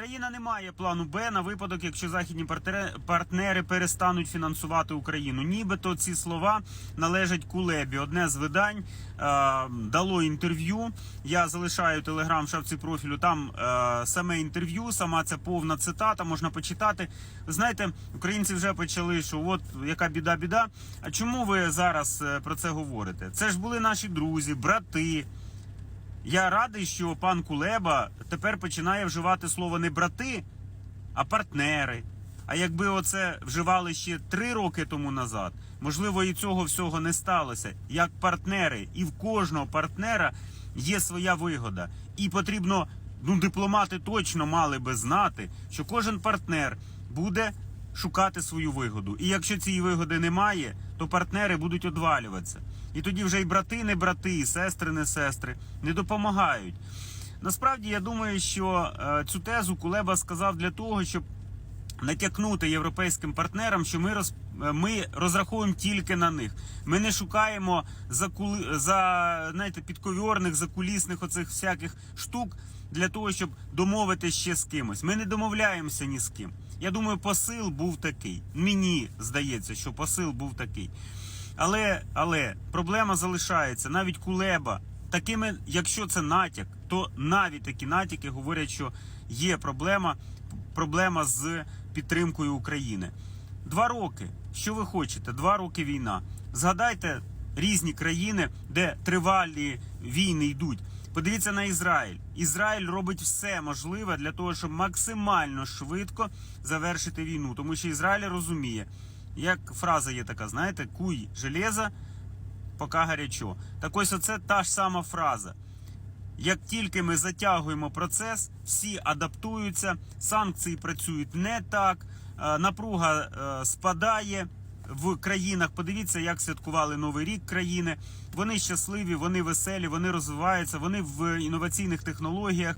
Україна не має плану Б на випадок, якщо західні партнери, перестануть фінансувати Україну. Нібито ці слова належать Кулебі. Одне з видань е, дало інтерв'ю. Я залишаю телеграм шапці профілю. Там е, саме інтерв'ю, сама ця повна цитата, можна почитати. Знаєте, українці вже почали, що от яка біда, біда. А чому ви зараз е, про це говорите? Це ж були наші друзі, брати. Я радий, що пан Кулеба тепер починає вживати слово не брати, а партнери. А якби оце вживали ще три роки тому назад, можливо, і цього всього не сталося. Як партнери, і в кожного партнера є своя вигода. І потрібно, ну, дипломати точно мали би знати, що кожен партнер буде шукати свою вигоду. І якщо цієї вигоди немає, то партнери будуть одвалюватися. І тоді вже і брати не брати, і сестри не сестри не допомагають. Насправді я думаю, що е, цю тезу Кулеба сказав для того, щоб натякнути європейським партнерам, що ми роз, е, ми розраховуємо тільки на них. Ми не шукаємо за кули, за знаєте, підковірних, закулісних оцих всяких штук для того, щоб домовитися ще з кимось. Ми не домовляємося ні з ким. Я думаю, посил був такий. Мені здається, що посил був такий. Але, але проблема залишається. Навіть Кулеба, такими, якщо це натяк, то навіть такі натяки говорять, що є проблема, проблема з підтримкою України. Два роки. Що ви хочете? Два роки війна. Згадайте різні країни, де тривалі війни йдуть. Подивіться на Ізраїль. Ізраїль робить все можливе для того, щоб максимально швидко завершити війну, тому що Ізраїль розуміє, як фраза є така, знаєте, куй железо, поки гарячо. Так ось оце та ж сама фраза. Як тільки ми затягуємо процес, всі адаптуються, санкції працюють не так, е, напруга е, спадає в країнах. Подивіться, як святкували Новий рік країни. Вони щасливі, вони веселі, вони розвиваються, вони в інноваційних технологіях.